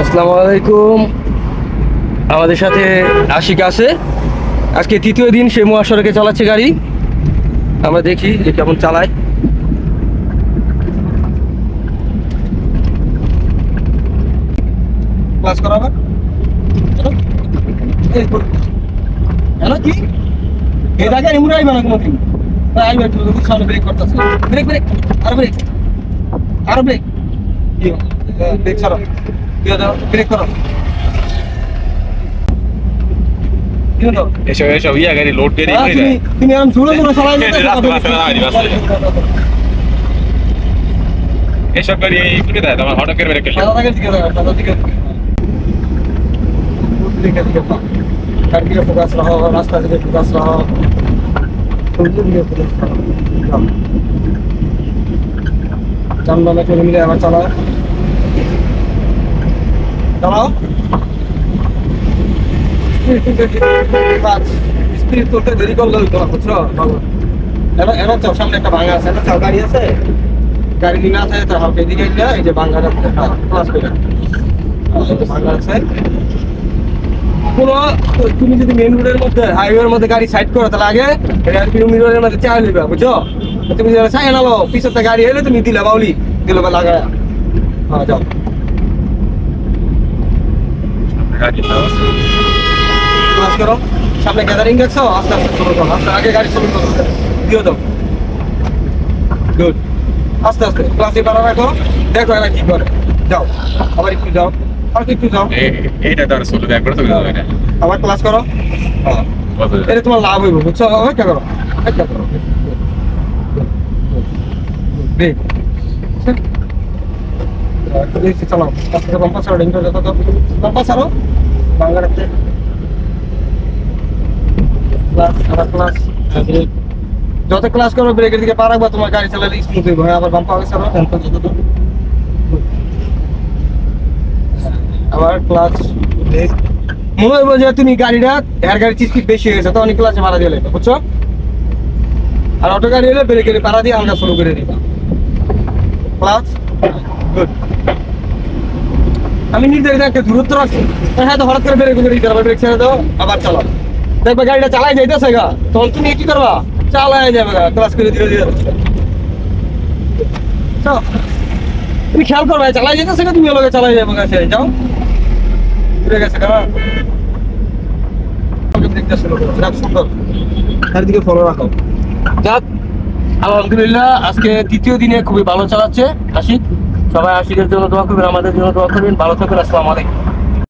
আসসালামু আলাইকুম। আমাদের সাথে আশিক আছে। আজকে তৃতীয় দিন সে মহাসড়কে চালাচ্ছে গাড়ি। আমরা দেখি যে কেমন চালায়। ক্লাস করা আবার চলো। এই করো। হ্যালো ব্রেক আরও ব্রেক আরও ব্রেক ব্রেক ছাড়ো। এসব এসব ইয়া গাড়ি লোড গাড়ি হ্যাঁ, তুমি আরাম জোরে জোরে চালাই। এসব গাড়ি এই করে দেয় তোমার হঠাৎ করে সাদা দিকে দিকে সাদা দিকে দিকে। দিকে দিকে ফোকাস রাখো রাস্তা দিকে ফোকাস রাখো। সূর্য দিকে ফোকাস রাখো। যাও। চান্দনা করে মিলে আবার চালাও। চাও সামনে একটা ভাঙা আছে একটা চাও আছে। তুমি যদি মেন রোডের মধ্যে হাইওয়ের মধ্যে গাড়ি সাইড করো, তাহলে আগে মিররের মধ্যে চাই নিবে, বুঝছ? তুমি চাই নালো পিছতে গাড়ি এলে তুমি দিলে, বাউলি। দিলে বা লাগায়। হ্যাঁ যাও। গাড়ি ক্লাস করো। সামনে গ্যাদারিং দেখছ? আস্তে আস্তে শুরু করো। আস্তে আগে গাড়ি শুরু করো। দিও দাও। গুড আস্তে আস্তে। ক্লাসে পারা রাখো দেখো এরা কি করে। যাও। আবার একটু যাও। আর একটু যাও। এইটা তো আর চলে দেয় করে তো আবার ক্লাস করো। হ্যাঁ। এটা তোমার লাভ হইব বুঝছ? একটা করো। একটা করো। ব্রেক যত ক্লাস ব্রেকের দিকে রাখবা তোমার গাড়ি চালালে স্মুথ আবার বাম্পার হবে ছাড়ো যত আবার ক্লাস ব্রেক মনে যে তুমি গাড়িটা এর গাড়ির স্পিড বেশি হয়ে গেছে তো অনেক ক্লাসে মারা দিলে বুঝছ আর অটো গাড়ি হলে ব্রেকের পাড়া দিয়ে হালকা শুরু করে দিবা। ক্লাস আমি নির্ধারিত একটা দূরত্ব রাখছি। হ্যাঁ তো হঠাৎ করে করে দিতে ব্রেক ছেড়ে দাও, আবার চালাও। দেখবে গাড়িটা চালাই যাইতেছে গা, তখন তুমি কি করবা? চালাই যাবে গা ক্লাস করে ধীরে ধীরে। তুমি খেয়াল চালাই গা, তুমি চালাই যাবে গা যাও। ঘুরে গেছে গা। আলহামদুলিল্লাহ, আজকে তৃতীয় দিনে খুবই ভালো চালাচ্ছে আশিক সবাই আশিকের জন্য দোয়া করবেন আমাদের জন্য দোয়া করবেন। ভালো থাকবেন আসসালামু আলাইকুম।